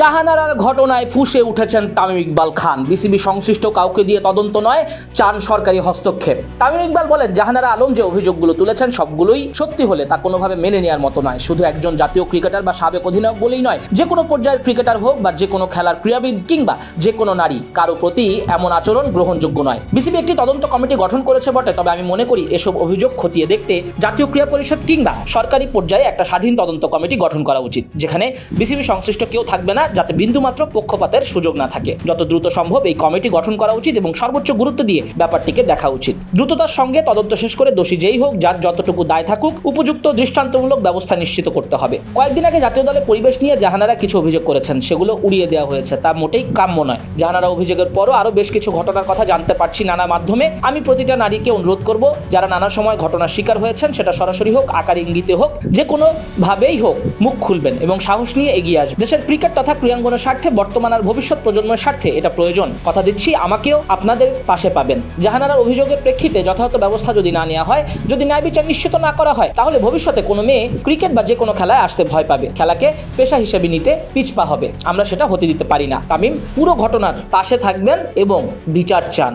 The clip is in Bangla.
জাহানারার ঘটনায় ফুঁসে উঠেছেন তামিম ইকবাল খান। বিসিবি সংশ্লিষ্ট কাউকে দিয়ে তদন্ত নয়, চান সরকারি হস্তক্ষেপ। তামিম ইকবাল বলেন, জাহানারা আলম যে অভিযোগগুলো তুলেছেন সবগুলোই সত্যি হলে তা কোনোভাবে মেনে নেওয়ার মতো নয়। শুধু একজন জাতীয় ক্রিকেটার বা সাবেক অধিনায়ক বলেই নয়, যে কোনো পর্যায়ের ক্রিকেটার হোক বা যে কোনো খেলার ক্রীড়াবিদ কিংবা যে কোনো নারী, কারও প্রতি এমন আচরণ গ্রহণযোগ্য নয়। বিসিবি একটি তদন্ত কমিটি গঠন করেছে বটে, তবে আমি মনে করি এসব অভিযোগ খতিয়ে দেখতে জাতীয় ক্রীড়া পরিষদ কিংবা সরকারি পর্যায়ে একটা স্বাধীন তদন্ত কমিটি গঠন করা উচিত, যেখানে বিসিবি সংশ্লিষ্ট কেউ থাকবে না যাতে বিন্দুমাত্র পক্ষপাতের সুযোগ না থাকে। যত দ্রুত সম্ভব এই কমিটি গঠন করা উচিত এবং সর্বোচ্চ গুরুত্ব দিয়ে ব্যাপারটিকে দেখা উচিত। দ্রুততার সঙ্গে তদন্ত শেষ করে দোষী যেই হোক, যার যতটুকু দায় থাকুক, উপযুক্ত দৃষ্টান্তমূলক ব্যবস্থা নিশ্চিত করতে হবে। কয়েকদিন আগে জাতীয় দলের পরিবেশ নিয়ে জাহানারা কিছু অভিযোগ করেছেন। সেগুলো উড়িয়ে দেওয়া হয়েছে। তা মোটেই কাম্য নয়। জাহানারা অভিযোগের পরও আরও বেশ কিছু ঘটনার কথা জানতে পারছি নানা মাধ্যমে। আমি প্রতিটা নারীকে অনুরোধ করব, যারা নানা সময় ঘটনার শিকার হয়েছেন, সেটা সরাসরি হোক, আকার ইঙ্গিতে হোক, যে কোনো ভাবেই হোক, মুখ খুলবেন এবং সাহস নিয়ে এগিয়ে আসবেন। দেশের ক্রিকেট তথা ক্রীড়াঙ্গনের স্বার্থে, বর্তমান আর ভবিষ্যৎ প্রজন্মের স্বার্থে এটা প্রয়োজন। কথা দিচ্ছি, আমাকেও আপনাদের পাশে পাবেন। জাহানারার অভিযোগের প্রেক্ষিতে যথাযথ ব্যবস্থা যদি না নেওয়া হয়, যদি ন্যায় বিচার নিশ্চিত না করা হয়, তাহলে ভবিষ্যতে কোনো মেয়ে ক্রিকেট বা যে কোনো খেলায় আসতে ভয় পাবে। খেলাকে পেশা হিসেবে নিতে পিছপা হবে। আমরা সেটা হতে দিতে পারি না। তামিম, পুরো ঘটনার পাশে থাকবেন এবং বিচার চান।